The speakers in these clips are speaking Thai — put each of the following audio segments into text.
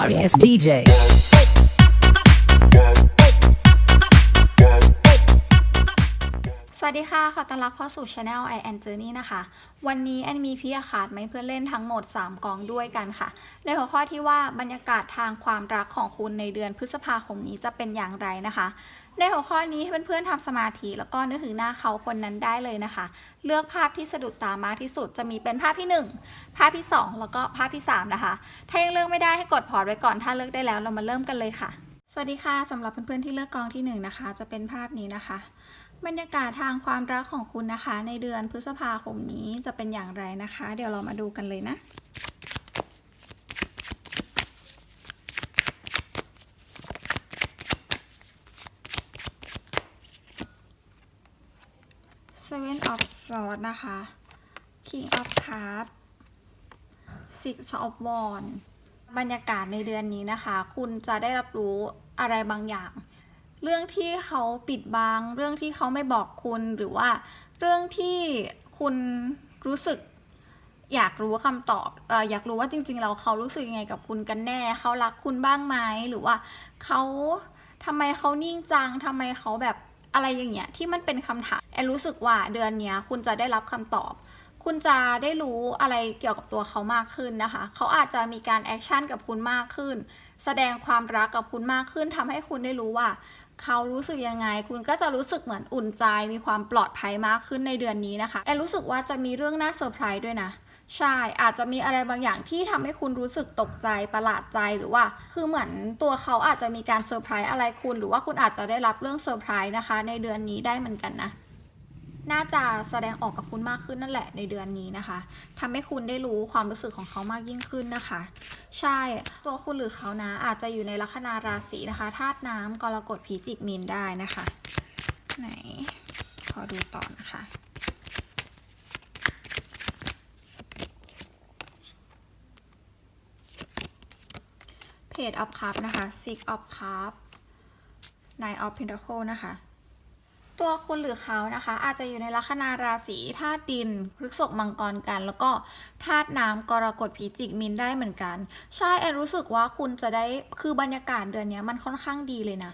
sorry it's DJ. สวัสดีค่ะ ขอต้อนรับเข้าสู่ช anel I and Journey นะคะ วันนี้แอนมีพี่อาคาดไม่เพื่อนเล่นทั้งหมด 3 กองด้วยกันค่ะ ในหัวข้อที่ว่าบรรยากาศทางความรักของคุณในเดือนพฤษภาคมนี้จะเป็นอย่างไรนะคะ ในหัวข้อนี้ให้เพื่อนๆทำสมาธิแล้วก็นึกถึงหน้าเขาคนนั้นได้เลยนะคะ เลือกภาพที่สะดุดตามากที่สุดจะมีเป็นภาพที่ 1 ภาพที่ 2 แล้วก็ภาพที่ 3 นะคะ ถ้ายังเลือกไม่ได้ให้กดพอร์ตไว้ก่อนถ้าเลือกได้แล้วเรามาเริ่มกันเลยค่ะ สวัสดีค่ะสำหรับเพื่อนๆที่เลือกกองที่หนึ่งนะคะ จะเป็นภาพนี้นะคะ บรรยากาศทางความรักของคุณนะคะ ในเดือนพฤษภาคมนี้จะเป็นอย่างไรนะคะ เดี๋ยวเรามาดูกันเลยนะ of Swords นะคะ King of Cups Six of Wands บรรยากาศในเดือนนี้นะคะ คุณจะได้รับรู้อะไรบางอย่าง เรื่องที่เขาปิดบัง เรื่องที่เขาไม่บอกคุณหรือว่า เรื่องที่คุณรู้สึกอยากรู้คำตอบออยากรู้ว่าจริงๆแล้วเขารู้สึกยังไงกับคุณกันแน่ เขารักคุณบ้างไหมหรือว่าเขาทำไมเขานิ่งจังทำไมเขาแบบ อะไรอย่างเงี้ยที่มันเป็นคำถามแอนรู้สึกว่าเดือนเนี้ยคุณจะได้รับคำตอบ คุณจะได้รู้อะไรเกี่ยวกับตัวเขามากขึ้นนะคะ เขาอาจจะมีการแอคชั่นกับคุณมากขึ้น แสดงความรักกับคุณมากขึ้นทำให้คุณได้รู้ว่า เขารู้สึกยังไง คุณก็จะรู้สึกเหมือนอุ่นใจ มีความปลอดภัยมากขึ้นในเดือนนี้นะคะแอนรู้สึกว่าจะมีเรื่องน่าเซอร์ไพรส์ด้วยนะ ใช่ อาจจะมีอะไรบางอย่างที่ทำให้คุณรู้สึกตกใจประหลาดใจหรือว่า คือเหมือนตัวเขาอาจจะมีการเซอร์ไพรส์อะไรคุณ หรือว่าคุณอาจจะได้รับเรื่องเซอร์ไพรส์นะคะ ในเดือนนี้ได้เหมือนกันนะ น่าจะแสดงออกกับคุณมากขึ้นนั่นแหละในเดือนนี้นะคะทำให้คุณได้รู้ความรู้สึกของเขามากยิ่งขึ้นนะคะ ใช่ ตัวคุณหรือเขานะ อาจจะอยู่ในลัคนาราศีนะคะ ธาตุน้ำกรกฎผีจิกมีนได้นะคะ ไหน ขอดูต่อนะคะ เพจ of cup นะคะ six of cup nine of pentacle นะคะ ตัวคุณหรือเขานะคะ อาจจะอยู่ในลัคนาราศีธาตุดินพฤกษกมังกรกัน แล้วก็ธาตุน้ำกรกฎพิจิกมินได้เหมือนกัน ใช่แอนรู้สึกว่าคุณจะได้คือบรรยากาศเดือนนี้มันค่อนข้างดีเลยนะ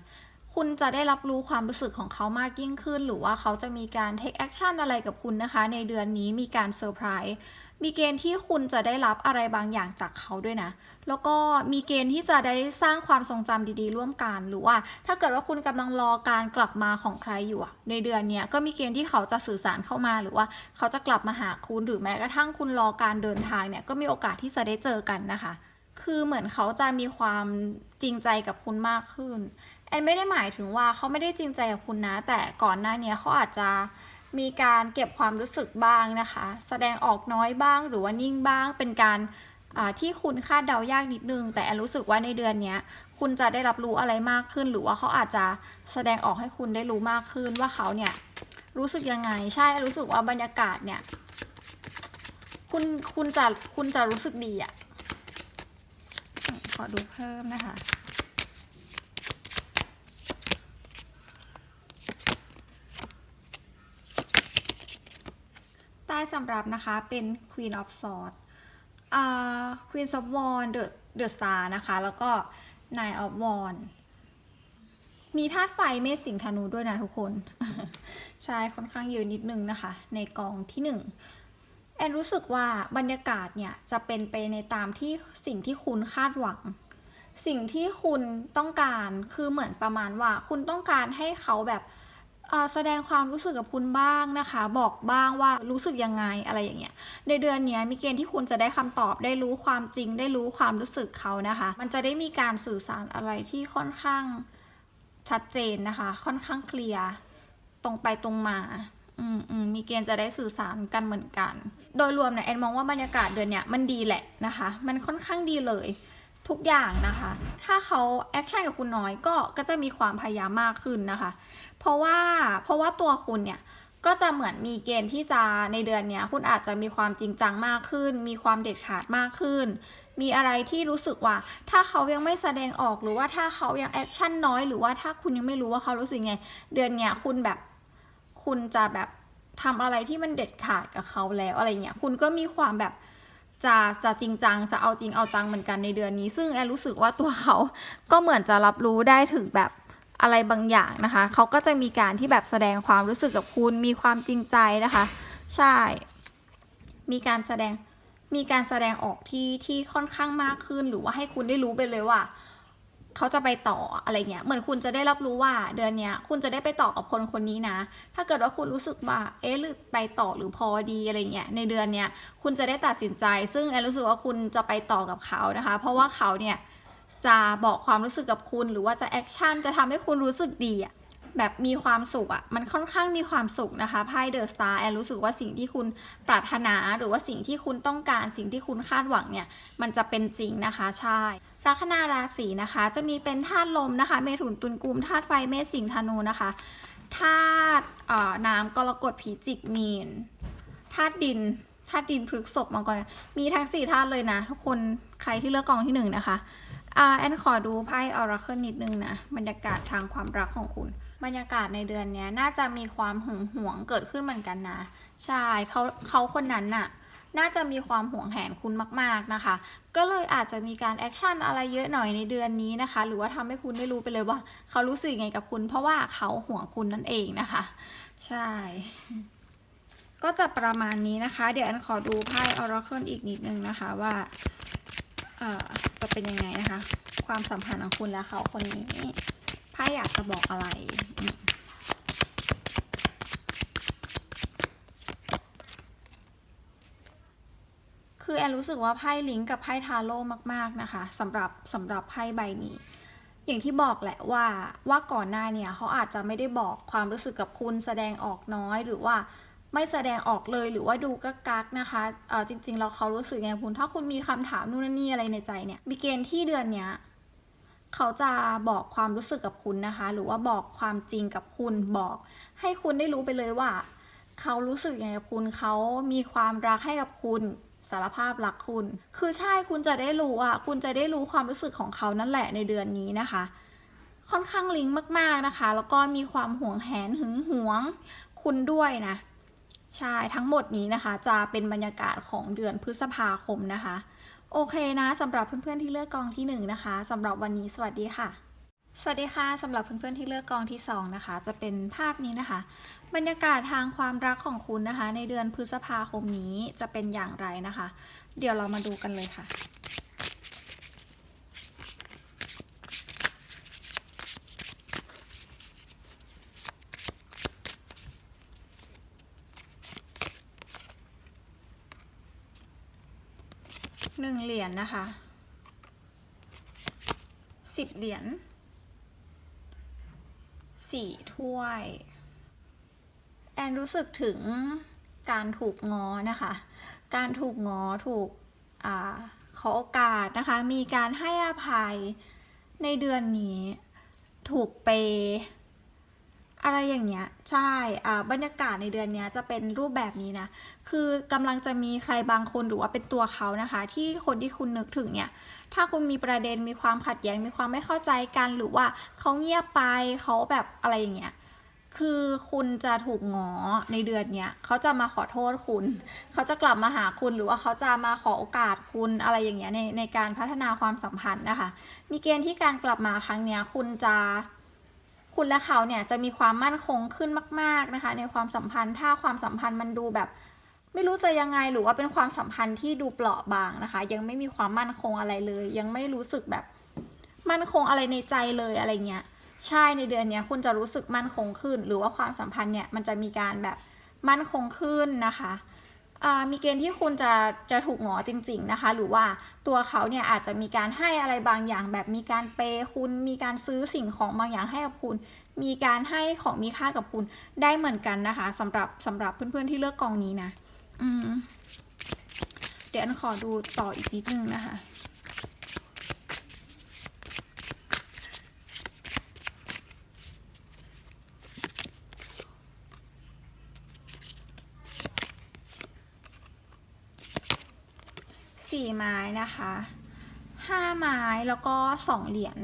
คุณจะได้รับรู้ความรู้สึกของเขามากยิ่งขึ้น หรือว่าเขาจะมีการ take action อะไรกับคุณนะคะ ในเดือนนี้มีการเซอร์ไพรส์ มีเกณฑ์ที่คุณจะได้รับอะไรบางอย่างจากเขาด้วยนะ แล้วก็มีเกณฑ์ที่จะได้สร้างความทรงจำดีๆ ร่วมกัน หรือว่าถ้าเกิดว่าคุณกำลังรอการกลับมาของใครอยู่ในเดือนนี้ก็มีเกณฑ์ที่เขาจะสื่อสารเข้ามาหรือว่าเขาจะกลับมาหาคุณหรือแม้กระทั่งคุณรอการเดินทางเนี่ยก็มีโอกาสที่จะได้เจอกันนะคะคือเหมือนเขาจะมีความจริงใจกับคุณมากขึ้น แอนไม่ได้หมายถึงว่าเขาไม่ได้จริงใจกับคุณนะ แต่ก่อนหน้านี้เขาอาจจะ มีการเก็บความรู้สึกบ้างนะคะ แสดงออกน้อยบ้างหรือว่านิ่งบ้าง เป็นการที่คุณคาดเดายากนิดนึง แต่แอนรู้สึกว่าในเดือนนี้คุณจะได้รับรู้อะไรมากขึ้น หรือว่าเขาอาจจะแสดงออกให้คุณได้รู้มากขึ้นว่าเขาเนี่ยรู้สึกยังไง ใช่รู้สึกว่าบรรยากาศเนี่ย คุณคุณจะคุณจะรู้สึกดีอะขอดูเพิ่มนะคะ ใต้สำรับนะคะเป็น Queen of Swords อ่า Queen of Wands The The Star นะคะ แล้วก็ Nine of Wands มีธาตุไฟเมษสิงห์ธนูด้วยนะทุกคน ใช่ค่อนข้างเยอะนิดนึงนะคะ ในกองที่หนึ่งแอนรู้สึกว่าบรรยากาศเนี่ย จะเป็นไปในตามที่สิ่งที่คุณคาดหวัง สิ่งที่คุณต้องการคือเหมือนประมาณว่า คุณต้องการให้เขาแบบ แสดงความรู้สึกกับคุณบ้างนะคะ บอกบ้างว่ารู้สึกยังไงอะไรอย่างเงี้ยในเดือนนี้มีเกณฑ์ที่คุณจะได้คำตอบได้รู้ความจริง ได้รู้ความรู้สึกเขานะคะ มันจะได้มีการสื่อสารอะไรที่ค่อนข้างชัดเจนนะคะ ค่อนข้างเคลียร์ตรงไปตรงมาอืมอืมมีเกณฑ์จะได้สื่อสารกันเหมือนกัน โดยรวมเนี่ยแอนมองว่าบรรยากาศเดือนเนี้ยมันดีแหละนะคะ มันค่อนข้างดีเลย ทุกอย่างนะคะ ถ้าเขาแอคชั่นกับคุณน้อยก็ก็จะมีความพยายามมากขึ้นนะคะ เพราะว่าเพราะว่าตัวคุณเนี่ยก็จะเหมือนมีเกณฑ์ที่จะในเดือนเนี้ยคุณอาจจะมีความจริงจังมากขึ้น มีความเด็ดขาดมากขึ้น มีอะไรที่รู้สึกว่า ถ้าเขายังไม่แสดงออกหรือว่าถ้าเขายังแอคชั่นน้อยหรือว่าถ้าคุณยังไม่รู้ว่าเขารู้สึกไง เดือนเนี้ยคุณแบบคุณจะแบบทำอะไรที่มันเด็ดขาดกับเขาแล้วอะไรเงี้ยคุณก็มีความแบบ จะจะจริงจังจะเอาจริงเอาจังเหมือนกันในเดือนนี้ ซึ่งแอนรู้สึกว่าตัวเขาก็เหมือนจะรับรู้ได้ถึงแบบอะไรบางอย่างนะคะ เขาก็จะมีการที่แบบแสดงความรู้สึกกับคุณมีความจริงใจนะคะ ใช่ มีการแสดงมีการแสดงออกที่ที่ค่อนข้างมากขึ้นหรือว่าให้คุณได้รู้ไปเลยว่า เขาจะไปต่ออะไรเงี้ย เหมือนคุณจะได้รับรู้ว่าเดือนเนี้ยคุณจะได้ไปต่อกับคนคนนี้นะ ถ้าเกิดว่าคุณรู้สึกว่า เอ๊ะหรือไปต่อหรือพอดีอะไรเงี้ย ในเดือนเนี้ยคุณจะได้ตัดสินใจ ซึ่งแอนรู้สึกว่าคุณจะไปต่อกับเขานะคะ เพราะว่าเขาเนี่ยจะบอกความรู้สึกกับคุณ หรือว่าจะแอคชั่นจะทำให้คุณรู้สึกดีอะ แบบมีความสุขอะมันค่อนข้างมีความสุขนะคะไพ่เดอะสตาร์แอนรู้สึกว่าสิ่งที่คุณปรารถนาหรือว่าสิ่งที่คุณต้องการ สิ่งที่คุณคาดหวังเนี่ยมันจะเป็นจริงนะคะใช่ลัคนาราศีนะคะ จะมีเป็นธาตุลมนะคะ เมถุนตุลกุมธาตุไฟเมษสิงห์ธนูนะคะธาตุน้ำกรกฎผีจิกมีนธาตุดินธาตุดินพฤกษบมังกรมีทั้งสี่ธาตุเลยนะ ทุกคนใครที่เลือกกองที่หนึ่งนะคะอแอนขอดูไพ่ออราเคิลนิดนึงนะ บรรยากาศทางความรักของคุณ บรรยากาศในเดือนนี้น่าจะมีความหึงหวงเกิดขึ้นเหมือนกันนะ ใช่เขาเขาคนนั้นน่ะ น่าจะมีความหวงแหนคุณมาก ๆนะคะ ก็เลยอาจจะมีการแอคชั่นอะไรเยอะหน่อยในเดือนนี้นะคะ หรือว่าทำให้คุณได้รู้ไปเลยว่า เขารู้สึกไงกับคุณ เพราะว่าเขาห่วงคุณนั่นเองนะคะ ใช่ ก็จะประมาณนี้นะคะ เดี๋ยวอันขอดูไพ่ออราเคิลอีกนิดนึงนะคะว่าจะเป็นยังไงนะคะ ความสัมพันธ์ของคุณและเขาคนนี้ ไพ่อยากจะบอกอะไรคือแอนรู้สึกว่าไพ่ลิงก์กับไพ่ทาโร่มาก ๆ นะคะสำหรับสำหรับไพ่ใบนี้ อย่างที่บอกแหละว่าว่าก่อนหน้าเนี่ยเขาอาจจะไม่ได้บอกความรู้สึกกับคุณแสดงออกน้อยหรือว่าไม่แสดงออกเลยหรือว่าดูกักกักนะคะเออจริงๆเราเขารู้สึกไงคุณถ้าคุณมีคำถามนู่นนนนี่อะไรในใจเนี่ยมีเกณฑ์ที่เดือนเนี้ย เขาจะบอกความรู้สึกกับคุณนะคะ หรือว่าบอกความจริงกับคุณบอก ให้คุณได้รู้ไปเลยว่า เขารู้สึกยังไงกับคุณเขามีความรักให้กับคุณสารภาพรักคุณ คือใช่คุณจะได้รู้อะ คุณจะได้รู้ความรู้สึกของเขานั่นแหละในเดือนนี้นะคะ ค่อนข้างลิงก์มาก ๆนะคะ แล้วก็มีความห่วงแหนหึงหวง คุณด้วยนะ ใช่ทั้งหมดนี้นะคะ จะเป็นบรรยากาศของเดือนพฤษภาคมนะคะ โอเคนะสำหรับเพื่อนๆที่เลือกกองที่หนึ่งนะคะสำหรับวันนี้สวัสดีค่ะ สวัสดีค่ะสำหรับเพื่อนๆที่เลือกกองที่สองนะคะ จะเป็นภาพนี้นะคะ บรรยากาศทางความรักของคุณนะคะ ในเดือนพฤษภาคมนี้จะเป็นอย่างไรนะคะ เดี๋ยวเรามาดูกันเลยค่ะ หนึ่งเหรียญนะคะสิบเหรียญสี่ถ้วย แอนรู้สึกถึงการถูกงอนะคะ การถูกงอถูกอขอโอกาสนะคะ มีการให้อภัยในเดือนนี้ ถูกเป อะไรอย่างเงี้ยใช่อ่าบรรยากาศในเดือนเนี้ยจะเป็นรูปแบบนี้นะ คือกำลังจะมีใครบางคนหรือว่าเป็นตัวเขานะคะ ที่คนที่คุณนึกถึงเนี่ยถ้าคุณมีประเด็นมีความขัดแย้งมีความไม่เข้าใจกันหรือว่าเขาเงียบไปเขาแบบอะไรอย่างเงี้ยคือคุณจะถูกงอในเดือนเนี้ยเขาจะมาขอโทษคุณ เขาจะกลับมาหาคุณหรือว่าเขาจะมาขอโอกาสคุณอะไรอย่างเงี้ยในในการพัฒนาความสัมพันธ์นะคะ มีเกณฑ์ที่การกลับมาครั้งเนี้ยคุณจะ คุณและเขาเนี่ยจะมีความมั่นคงขึ้นมาก ๆนะคะ ในความสัมพันธ์ ถ้าความสัมพันธ์มันดูแบบ ไม่รู้จะยังไงหรือว่าเป็นความสัมพันธ์ที่ดูเปราะบางนะคะ ยังไม่มีความมั่นคงอะไรเลย ยังไม่รู้สึกแบบมั่นคงอะไรในใจเลยอะไรเงี้ยใช่ในเดือนเนี้ยคุณจะรู้สึกมั่นคงขึ้น หรือว่าความสัมพันธ์เนี่ยมันจะมีการแบบมั่นคงขึ้นนะคะ มีเกณฑ์ที่คุณจะจะถูกหงอจริง ๆนะคะ หรือว่าตัวเขาเนี่ยอาจจะมีการให้อะไรบางอย่าง แบบมีการเปย์คุณมีการซื้อสิ่งของบางอย่างให้กับคุณ มีการให้ของมีค่ากับคุณได้เหมือนกันนะคะสำหรับสำหรับเพื่อนๆที่เลือกกองนี้นะ อืมเดี๋ยวอันขอดูต่ออีกนิดนึงนะคะ ไม้นะคะห้าไม้แล้วก็สองเหรียญ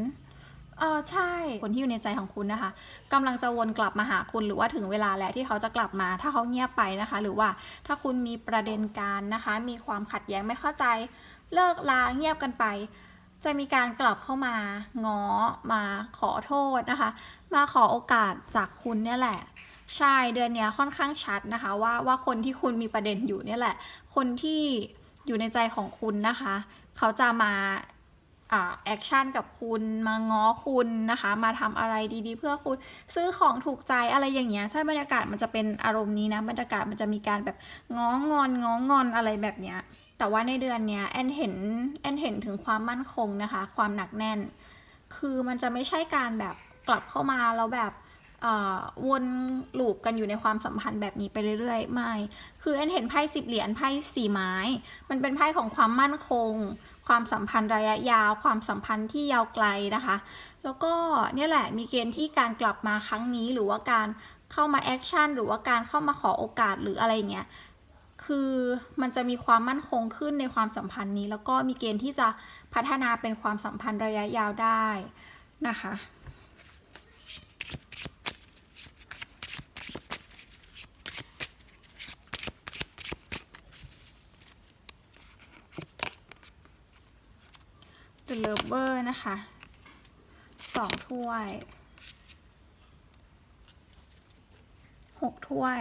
เออใช่คนที่อยู่ในใจของคุณนะคะกำลังจะวนกลับมาหาคุณหรือว่าถึงเวลาแล้วที่เขาจะกลับมา ถ้าเขาเงียบไปนะคะ หรือว่าถ้าคุณมีประเด็นการนะคะ มีความขัดแย้งไม่เข้าใจ เลิกลาเงียบกันไป จะมีการกลับเข้ามาง้อมาขอโทษนะคะ มาขอโอกาสจากคุณเนี่ยแหละใช่เดือนนี้ค่อนข้างชัดนะคะ ว่าว่าคนที่คุณมีประเด็นอยู่เนี่ยแหละ คนที่ อยู่ในใจของคุณนะคะ เขาจะมาแอคชั่นกับคุณมาง้อคุณนะคะ มาทำอะไรดีๆ เพื่อคุณซื้อของถูกใจอะไรอย่างเงี้ยใช่บรรยากาศมันจะเป็นอารมณ์นี้นะบรรยากาศมันจะมีการแบบง้องอนง้องอนอะไรแบบเนี้ยแต่ว่าในเดือนเนี้ยแอนเห็นแอนเห็นถึงความมั่นคงนะคะ ความหนักแน่น คือมันจะไม่ใช่การแบบกลับเข้ามาแล้วแบบ วนลูปกันอยู่ในความสัมพันธ์แบบนี้ไปเรื่อยๆ ไม่ คือแอนเห็นไพ่สิบเหรียญไพ่สี่ไม้ มันเป็นไพ่ของความมั่นคง ความสัมพันธ์ระยะยาว ความสัมพันธ์ที่ยาวไกลนะคะ แล้วก็เนี่ยแหละมีเกณฑ์ที่การกลับมาครั้งนี้หรือว่าการเข้ามาแอคชั่นหรือว่าการเข้ามาขอโอกาสหรืออะไรเงี้ยคือมันจะมีความมั่นคงขึ้นในความสัมพันธ์นี้ แล้วก็มีเกณฑ์ที่จะพัฒนาเป็นความสัมพันธ์ระยะยาวได้นะคะ The Lover นะคะสองถ้วยหกถ้วย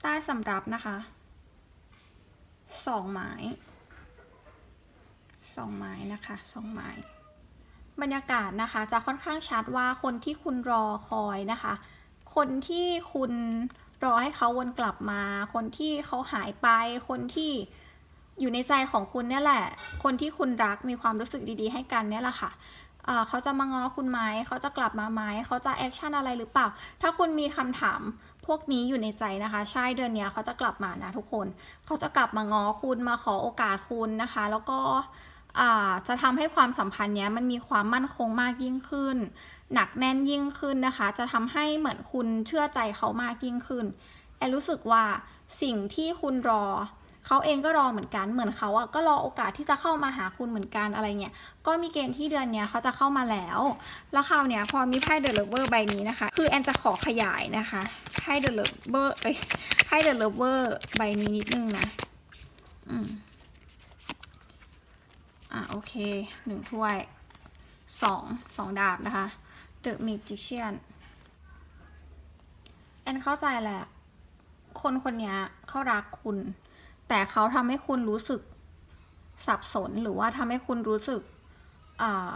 ใต้สำรับนะคะสองไม้สองไม้นะคะสองไม้บรรยากาศนะคะจะค่อนข้างชัดว่าคนที่คุณรอคอยนะคะ คนที่คุณรอให้เขาวนกลับมา คนที่เขาหายไป คนที่ อยู่ในใจของคุณเนี่ยแหละ คนที่คุณรักมีความรู้สึกดีๆ ให้กันเนี่ยแหละค่ะเขาจะมาง้อคุณไหม เขาจะกลับมาไหม เขาจะแอคชั่นอะไรหรือเปล่า ถ้าคุณมีคำถามพวกนี้อยู่ในใจนะคะ ใช่เดือนนี้เขาจะกลับมานะทุกคน เขาจะกลับมาง้อคุณ มาขอโอกาสคุณนะคะ แล้วก็จะทำให้ความสัมพันธ์เนี้ยมันมีความมั่นคงมากยิ่งขึ้น หนักแน่นยิ่งขึ้นนะคะ จะทำให้เหมือนคุณเชื่อใจเขามากยิ่งขึ้น แอนรู้สึกว่าสิ่งที่คุณรอ เขาเองก็รอเหมือนกันเหมือนเขาอะก็รอโอกาสที่จะเข้ามาหาคุณเหมือนกันอะไรเงี้ยก็มีเกณฑ์ที่เดือนเนี้ยเขาจะเข้ามาแล้ว แล้วคราวเนี้ยพอมีไพ่เดอะเลเวอร์ใบนี้นะคะ คือแอนจะขอขยายนะคะไพ่เดอะเลเวอร์เอ้ยไพ่เดอะเลเวอร์ใบนี้นิดนึงนะอืมอะโอเคหนึ่งถ้วยสองสองดาบนะคะ The Magician แอนเข้าใจแหละ คนคนเนี้ยเขารักคุณ แต่เขาทำให้คุณรู้สึกสับสนหรือว่าทำให้คุณรู้สึกอ่า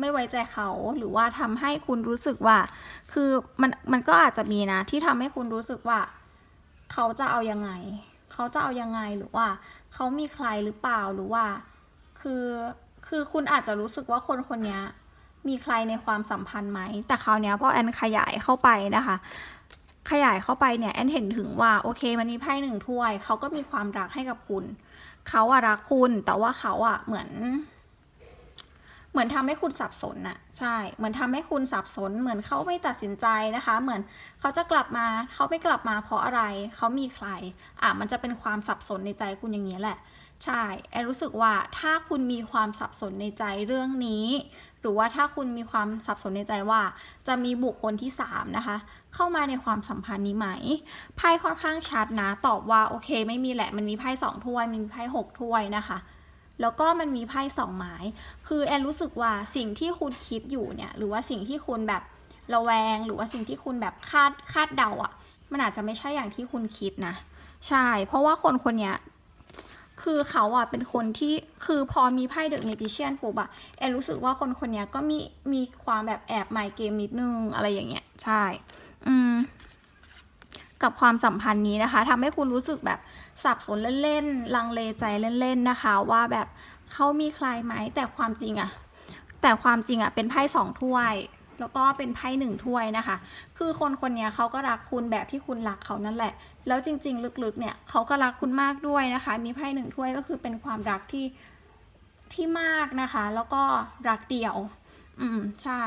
ไม่ไว้ใจเขาหรือว่าทำให้คุณรู้สึกว่า คือมันมันก็อาจจะมีนะ ที่ทำให้คุณรู้สึกว่า เขาจะเอายังไง เขาจะเอายังไงหรือว่า เขามีใครหรือเปล่าหรือว่า คือคือคุณอาจจะรู้สึกว่าคนคนนี้มีใครในความสัมพันธ์ไหม แต่คราวเนี้ยพอแอนขยายเข้าไปนะคะ ขยายเข้าไปเนี่ยแอนเห็นถึงว่าโอเค มันมีไพ่หนึ่งถ้วย เขาก็มีความรักให้กับคุณ เขาอะรักคุณแต่ว่าเขาอะเหมือน เหมือนทำให้คุณสับสนอะใช่ เหมือนทำให้คุณสับสน เหมือนเขาไม่ตัดสินใจนะคะ เหมือนเขาจะกลับมา เขาไม่กลับมาเพราะอะไร เขามีใครอะมันจะเป็นความสับสนในใจคุณอย่างนี้แหละใช่ แอนรู้สึกว่าถ้าคุณมีความสับสนในใจเรื่องนี้ หรือว่าถ้าคุณมีความสับสนในใจว่า จะมีบุคคลที่สามนะคะ เข้ามาในความสัมพันธ์นี้ไหมไพ่ค่อนข้างชัดนะตอบว่าโอเค ไม่มีแหละมันมีไพ่สองถ้วยมันมีไพ่หกถ้วยนะคะแล้วก็มันมีไพ่สองไม้คือแอนรู้สึกว่าสิ่งที่คุณคิดอยู่เนี่ย หรือว่าสิ่งที่คุณแบบระแวง หรือว่าสิ่งที่คุณแบบคาดคาดเดาอะ่ะ มันอาจจะไม่ใช่อย่างที่คุณคิดนะ ใช่ เพราะว่าคนคนนี้ คือเขาอะเป็นคนที่คือพอมีไพ่เดอะเมจิเชียนปุ๊บอะแอนรู้สึกว่าคนคนนี้ก็มีมีความแบบแอบไมเกมนิดนึงอะไรอย่างเงี้ยใช่ อืม กับความสัมพันธ์นี้นะคะทำให้คุณรู้สึกแบบสับสนเล่นๆลังเลใจเล่นๆนะคะ ว่าแบบเขามีใครไหมแต่ความจริงอะแต่ความจริงอะเป็นไพ่สองถ้วย แล้วก็เป็นไพ่หนึ่งถ้วยนะคะ คือคนคนนี้เขาก็รักคุณแบบที่คุณรักเขานั่นแหละ แล้วจริง ๆ ลึกๆ เนี่ยเขาก็รักคุณมากด้วยนะคะ มีไพ่หนึ่งถ้วยก็คือเป็นความรักที่ที่มากนะคะ แล้วก็รักเดียว อืมใช่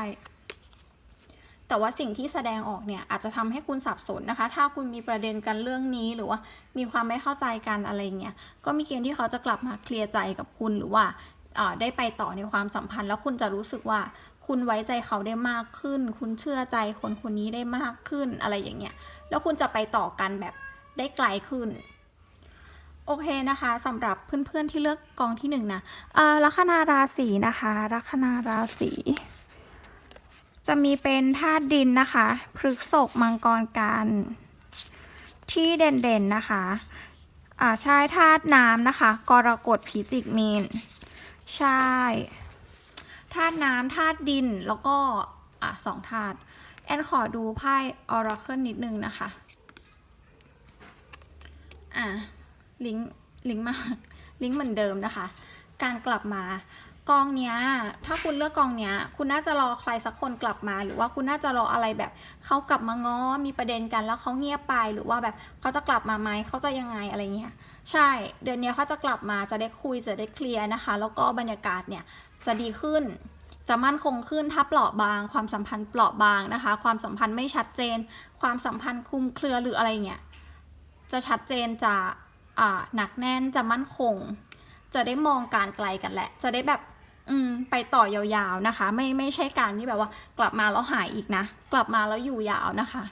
แต่ว่าสิ่งที่แสดงออกเนี่ยอาจจะทำให้คุณสับสนนะคะ ถ้าคุณมีประเด็นกันเรื่องนี้หรือว่า มีความไม่เข้าใจกันอะไรเงี้ย ก็มีเกณฑ์ที่เขาจะกลับมาเคลียร์ใจกับคุณหรือว่าได้ไปต่อในความสัมพันธ์แล้วคุณจะรู้สึกว่า คุณไว้ใจเขาได้มากขึ้น คุณเชื่อใจคนคนนี้ได้มากขึ้นอะไรอย่างเงี้ย แล้วคุณจะไปต่อกันแบบได้ไกลขึ้น โอเคนะคะสำหรับเพื่อนๆที่เลือกกองที่หนึ่งนะอาลัคนาราศีนะคะลัคนาราศีจะมีเป็นธาตุดินนะคะพฤกษกมังกรกันที่เด่นๆนะคะอ่าใช่ธาตุน้ำนะคะ กรกฎพิจิกมีน ใช่ ธาตุน้ำธาตุดินแล้วก็อะสองธาตุแอนขอดูไพ่ออราเคิลนิดนึงนะคะ อะลิงลิงมาลิงเหมือนเดิมนะคะ การกลับมากองเนี้ย ถ้าคุณเลือกกองเนี้ย คุณน่าจะรอใครสักคนกลับมา หรือว่าคุณน่าจะรออะไรแบบเขากลับมาง้อมีประเด็นกันแล้วเขาเงียบไปหรือว่าแบบเขาจะกลับมาไหมเขาจะยังไงอะไรเงี้ยใช่ เดือนเนี้ยเขาจะกลับมาจะได้คุยจะได้เคลียร์นะคะ แล้วก็บรรยากาศเนี่ย จะดีขึ้น จะมั่นคงขึ้นถ้าเปราะบาง ความสัมพันธ์เปราะบางนะคะ ความสัมพันธ์ไม่ชัดเจน ความสัมพันธ์คลุมเครือหรืออะไรเงี้ยจะชัดเจนจะอ่าหนักแน่นจะมั่นคง จะได้มองการไกลกันแหละ จะได้แบบอืมไปต่อยาวๆนะคะ ไม่ไม่ใช่การที่แบบว่า กลับมาแล้วหายอีกนะ กลับมาแล้วอยู่ยาวนะคะ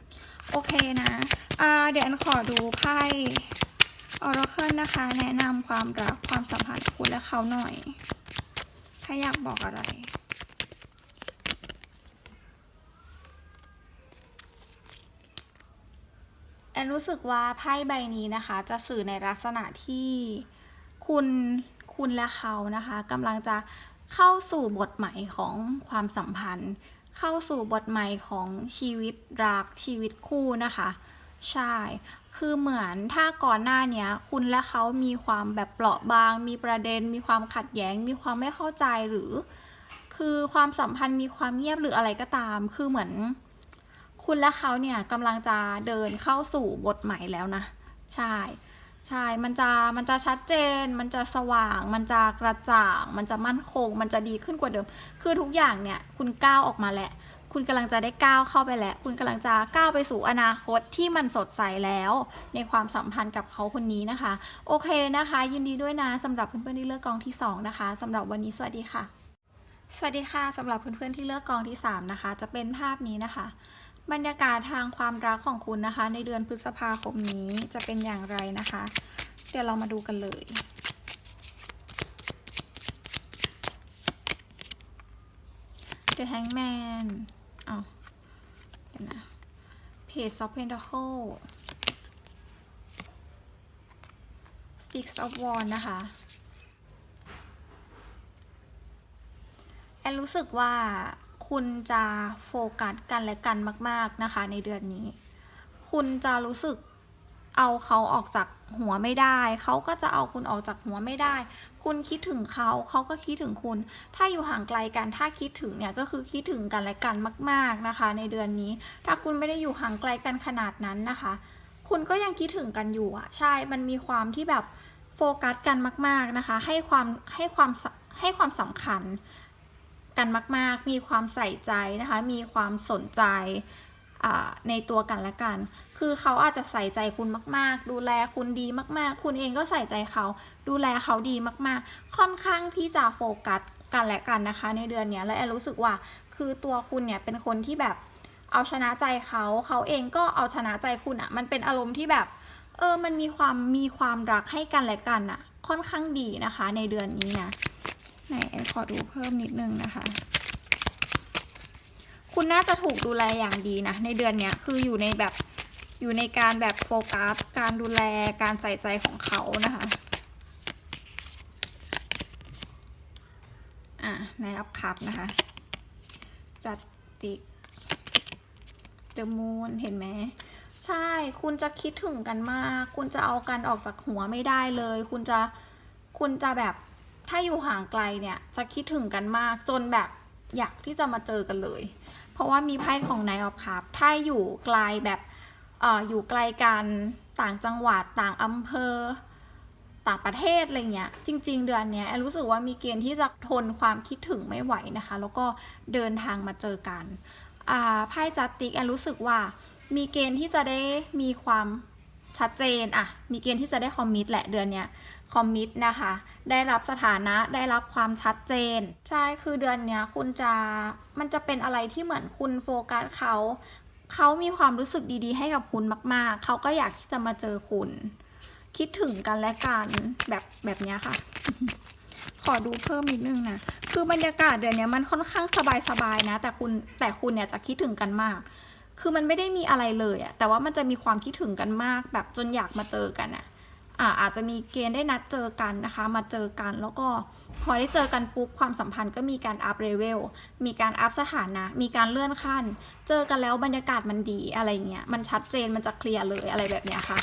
โอเคนะอ่าเดี๋ยวอันขอดูไพ่ออร์เคิลนะคะ แนะนำความรักความสัมพันธ์คุณและเขาหน่อยาอยากบอกอะไร แอนรู้สึกว่าไพ่ใบนี้นะคะ จะสื่อในลักษณะที่คุณคุณและเขานะคะกำลังจะเข้าสู่บทใหม่ของความสัมพันธ์ เข้าสู่บทใหม่ของชีวิตรักชีวิตคู่นะคะ ใช่ คือเหมือนถ้าก่อนหน้าเนี้ยคุณและเขามีความแบบเปราะบาง มีประเด็น มีความขัดแย้ง มีความไม่เข้าใจหรือ คือความสัมพันธ์มีความเงียบหรืออะไรก็ตาม คือเหมือน คุณและเขาเนี่ยกำลังจะเดินเข้าสู่บทใหม่แล้วนะ ใช่ใช่ มันจะ มันจะชัดเจน มันจะสว่าง มันจะกระจ่าง มันจะมั่นคง มันจะดีขึ้นกว่าเดิม คือทุกอย่างเนี่ย คุณก้าวออกมาแหล้ว คุณกำลังจะได้ก้าวเข้าไปแล้ว คุณกำลังจะก้าวไปสู่อนาคตที่มันสดใสแล้ว ในความสัมพันธ์กับเขาคนนี้นะคะ โอเคนะคะ ยินดีด้วยนะสำหรับเพื่อนๆที่เลือกกองที่สองนะคะสำหรับวันนี้สวัสดีค่ะ สวัสดีค่ะสำหรับเพื่อนๆที่เลือกกองที่สามนะคะ จะเป็นภาพนี้นะคะ บรรยากาศทางความรักของคุณนะคะ ในเดือนพฤษภาคมนี้จะเป็นอย่างไรนะคะ เดี๋ยวเรามาดูกันเลย The Hangman เอาเดี๋ยวนะ Page of Pentacle Six of Wands นะคะแอนรู้สึกว่าคุณจะโฟกัสกันและกันมาก ๆ นะคะ ในเดือนนี้ คุณจะรู้สึกเอาเขาออกจากหัวไม่ได้ เขาก็จะเอาคุณออกจากหัวไม่ได้ คุณคิดถึงเขาเขาก็คิดถึงคุณ ถ้าอยู่ห่างไกลกันถ้าคิดถึงเนี่ยก็คือคิดถึงกันและกันมาก ๆนะคะ ในเดือนนี้ ถ้าคุณไม่ได้อยู่ห่างไกลกันขนาดนั้นนะคะ คุณก็ยังคิดถึงกันอยู่อะใช่มันมีความที่แบบโฟกัสกันมาก ๆนะคะ ให้ความให้ความให้ความสำคัญกันมาก ๆ มีความใส่ใจนะคะ มีความสนใจในตัวกันและกัน คือเขาอาจจะใส่ใจคุณมาก ๆ ดูแลคุณดีมาก ๆ คุณเองก็ใส่ใจเขา ดูแลเขาดีมาก ๆ ค่อนข้างที่จะโฟกัสกันและกันนะคะ ในเดือนนี้และแอนรู้สึกว่าคือตัวคุณเนี่ยเป็นคนที่แบบเอาชนะใจเขาเขาเองก็เอาชนะใจคุณอะ่ะมันเป็นอารมณ์ที่แบบเออมันมีความมีความรักให้กันและกันอะ่ะค่อนข้างดีนะคะ ในเดือนนี้นะไหนแอนขอดูเพิ่มนิดนึงนะคะคุณน่าจะถูกดูแลอย่างดีนะในเดือนเนี้ยคืออยู่ในแบบ อยู่ในการแบบโฟกัส การดูแล การใส่ใจของเขานะคะอะในอัพคัพนะคะ จัดติกเดอะมูนเห็นไหมใช่ คุณจะคิดถึงกันมาก คุณจะเอากันออกจากหัวไม่ได้เลย คุณจะ คุณจะแบบ ถ้าอยู่ห่างไกลเนี่ย จะคิดถึงกันมาก จนแบบอยากที่จะมาเจอกันเลย เพราะว่ามีไพ่ของนายออฟคัพถ้าอยู่ไกลแบบ ออยู่ไกลกันต่างจังหวัดต่างอำเภอ ต่างประเทศอะไรเงี้ยจริง ๆ เดือนเนี้ยแอรู้สึกว่ามีเกณฑ์ที่จะทนความคิดถึงไม่ไหวนะคะ แล้วก็เดินทางมาเจอกันไพ่จัตติกแอนรู้สึกว่ามีเกณฑ์ที่จะได้มีความชัดเจนอะมีเกณฑ์ที่จะได้คอมมิตแหละเดือนเนี้ยคอมมิตนะคะ ได้รับสถานะได้รับความชัดเจน ใช่คือเดือนเนี้ยคุณจะมันจะเป็นอะไรที่เหมือนคุณโฟกัสเขา เขามีความรู้สึกดีๆ ให้กับคุณมาก ๆ เขาก็อยากที่จะมาเจอคุณ คิดถึงกันและกันแบบแบบนี้ค่ะ ขอดูเพิ่มนิดนึงนะ คือบรรยากาศเดือนนี้มันค่อนข้างสบายๆนะ แต่คุณแต่คุณเนี่ยจะคิดถึงกันมาก คือมันไม่ได้มีอะไรเลยอะแต่ว่ามันจะมีความคิดถึงกันมาก แบบจนอยากมาเจอกันอะอ่าอาจจะมีเกณฑ์ได้นัดเจอกันนะคะ มาเจอกันแล้วก็ พอได้เจอกันปุ๊บความสัมพันธ์ก็มีการอัพเลเวล มีการอัพสถานะ มีการเลื่อนขั้น เจอกันแล้วบรรยากาศมันดีอะไรเงี้ย มันชัดเจน มันจะเคลียร์เลยอะไรแบบเนี้ยค่ะ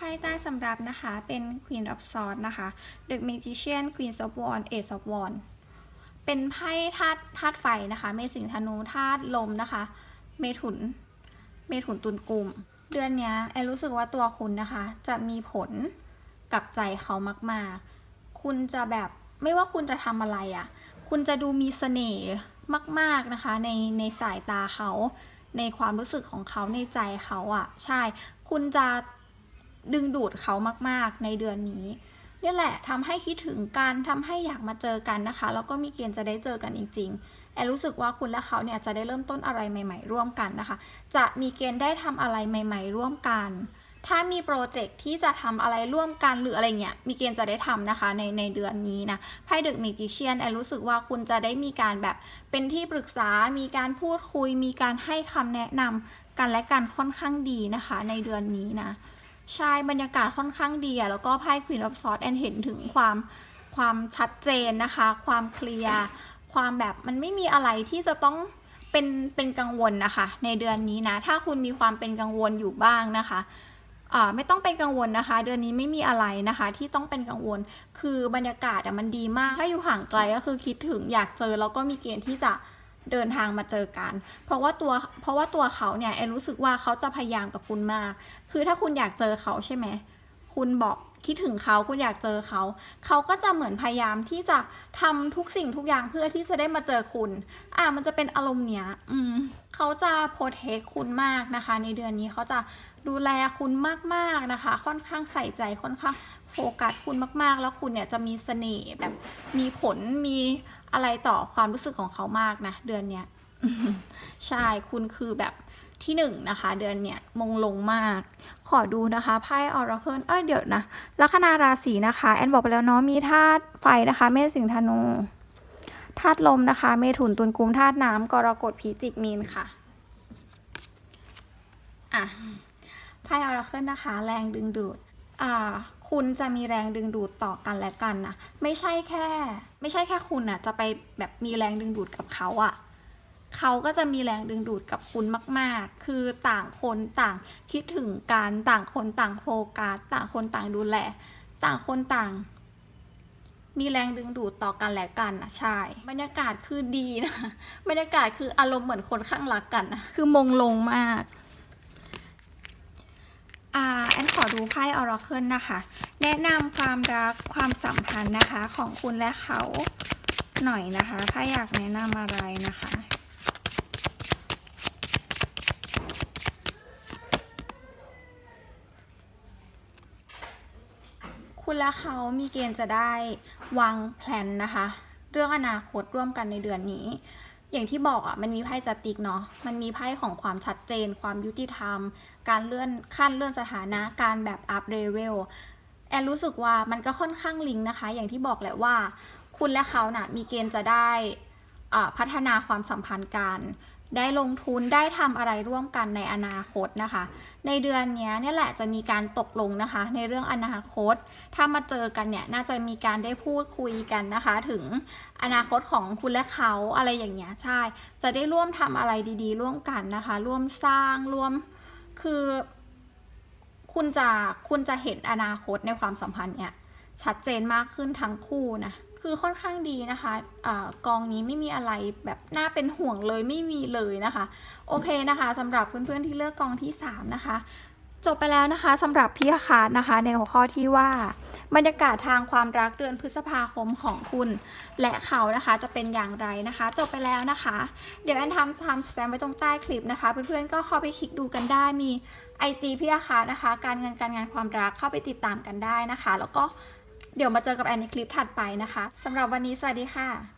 ไพ่ ใต้สำรับนะคะ เป็น Queen of Swords นะคะ The Magician Queen of Wands Ace of Wands เป็นไพ่ธาตุธาตุไฟนะคะเมษสิงธนูธาตุลมนะคะ เมถุน เมถุนตุลกุมเดือนเนี้ยแอนรู้สึกว่าตัวคุณนะคะ จะมีผลกับใจเขามาก ๆ คุณจะแบบไม่ว่าคุณจะทำอะไรอะ่ะ คุณจะดูมีเสน่ห์มาก ๆ นะคะ ในในสายตาเขา ในความรู้สึกของเขาในใจเขาอะ่ะ ใช่ คุณจะ ดึงดูดเขามากๆ ในเดือนนี้นี่แหละทำให้คิดถึงกันทำให้อยากมาเจอกันนะคะ แล้วก็มีเกณฑ์จะได้เจอกันจริงๆแอนรู้สึกว่าคุณและเขาเนี่ยจะได้เริ่มต้นอะไรใหม่ ๆ ร่วมกันนะคะ จะมีเกณฑ์ได้ทำอะไรใหม่ ๆ ร่วมกัน ถ้ามีโปรเจกต์ที่จะทำอะไรร่วมกันหรืออะไรเงี้ยมีเกณฑ์จะได้ทำนะคะในในเดือนนี้นะไพ่เดึกมิจิเชียนแอนรู้สึกว่าคุณจะได้มีการแบบเป็นที่ปรึกษา มีการพูดคุย มีการให้คำแนะนำกันและกันค่อนข้างดีนะคะ ในเดือนนี้นะ ใช่บรรยากาศค่อนข้างดีอะแล้วก็ไพ่ Queen of s w o r d แอนเห็นถึงความความชัดเจนนะคะ ความเคลียร์ความแบบมันไม่มีอะไรที่จะต้องเป็นเป็นกังวลนะคะ ในเดือนนี้นะ ถ้าคุณมีความเป็นกังวลอยู่บ้างนะคะอ่าไม่ต้องเป็นกังวลนะคะ เดือนนี้ไม่มีอะไรนะคะ ที่ต้องเป็นกังวล คือบรรยากาศอะมันดีมาก ถ้าอยู่ห่างไกลก็คือคิดถึงอยากเจอแล้วก็มีเกณฑ์ที่จะ เดินทางมาเจอกัน เพราะว่าตัวเพราะว่าตัวเขาเนี่ยแอนรู้สึกว่าเขาจะพยายามกับคุณมาก คือถ้าคุณอยากเจอเขาใช่ไหมคุณบอกคิดถึงเขาคุณอยากเจอเขา เขาก็จะเหมือนพยายามที่จะทำทุกสิ่งทุกอย่างเพื่อที่จะได้มาเจอคุณ อ่ามันจะเป็นอารมณ์เนี้ย อืมเขาจะโปรเทคคุณมากนะคะ ในเดือนนี้เขาจะดูแลคุณมากๆนะคะ ค่อนข้างใส่ใจค่อนข้างโฟกัสคุณมากๆ แล้วคุณเนี่ยจะมีเสน่ห์แบบมีผลมี อะไรต่อความรู้สึกของเขามากนะเดือนเนี้ยใช่คุณคือแบบที่หนึ่งนะคะ เดือนเนี้ยมงลงมาก ขอดูนะคะไพ่ออราเคิลเอ้ยเดี๋ยวนะลัคนาราศีนะคะ แอนบอกไปแล้วเนาะมีธาตุไฟนะคะ เมษสิงธนูธาตุลมนะคะ เมถุนตุลกุมธาตุน้ำกรกฎพิจิกมีนค่ะอะไพ่ออราเคิลนะคะ แรงดึงดูดอ่า คุณจะมีแรงดึงดูดต่อกันและกันนะไม่ใช่แค่ ไม่ใช่แค่คุณอะจะไปแบบมีแรงดึงดูดกับเขาอะเขาก็จะมีแรงดึงดูดกับคุณมาก ๆ คือต่างคนต่างคิดถึงกันต่างคนต่างโฟกัสต่างคนต่างดูแล ต่างคนต่าง มีแรงดึงดูดต่อกันและกันนะใช่ บรรยากาศคือดีนะ บรรยากาศคืออารมณ์เหมือนคนข้างรักกันนะคือมงลงมาก อ่าแอนขอดูไพ่ออราเคิลนะคะ แนะนำความรักความสัมพันธ์นะคะของคุณและเขาหน่อยนะคะ ถ้าอยากแนะนำอะไรนะคะคุณและเขามีเกณฑ์จะได้วางแผนนะคะ เรื่องอนาคตร่วมกันในเดือนนี้ อย่างที่บอกอะมันมีไพ่สติกเนาะมันมีไพ่ของความชัดเจน ความยุติธรรม การเลื่อนขั้นเลื่อนสถานะการแบบอัพเลเวลแอนรู้สึกว่ามันก็ค่อนข้างลิงนะคะ อย่างที่บอกแหละว่า คุณและเขาน่ะมีเกณฑ์จะได้อ่าพัฒนาความสัมพันธ์กัน ได้ลงทุนได้ทำอะไรร่วมกันในอนาคตนะคะ ในเดือนนี้เนี่ยแหละจะมีการตกลงนะคะ ในเรื่องอนาคต ถ้ามาเจอกันเนี่ยน่าจะมีการได้พูดคุยกันนะคะ ถึงอนาคตของคุณและเขาอะไรอย่างเงี้ยใช่ จะได้ร่วมทำอะไรดีๆ ร่วมกันนะคะ ร่วมสร้างร่วมคือคุณจะคุณจะเห็นอนาคตในความสัมพันธ์เนี่ยชัดเจนมากขึ้นทั้งคู่นะ คือค่อนข้างดีนะคะอกองนี้ไม่มีอะไรแบบน่าเป็นห่วงเลยไม่มีเลยนะคะ โอเคนะคะสำหรับเพื่อนๆที่เลือกกองที่ 3 นะคะ จบไปแล้วนะคะสำหรับพี่อาคารนะคะ ในหัวข้อที่ว่าบรรยากาศทางความรักเดือนพฤษภาคมของคุณ และเขานะคะจะเป็นอย่างไรนะคะ จบไปแล้วนะคะ เดี๋ยวแอนทำทำสแตมไว้ตรงใต้คลิปนะคะ เพื่อนๆก็เข้าไปคลิกดูกันได้มี IG พี่อาคารนะคะ การเงินการงานความรักเข้าไปติดตามกันได้นะคะ แล้วก็ เดี๋ยวมาเจอกับแอนในคลิปถัดไปนะคะสำหรับวันนี้สวัสดีค่ะ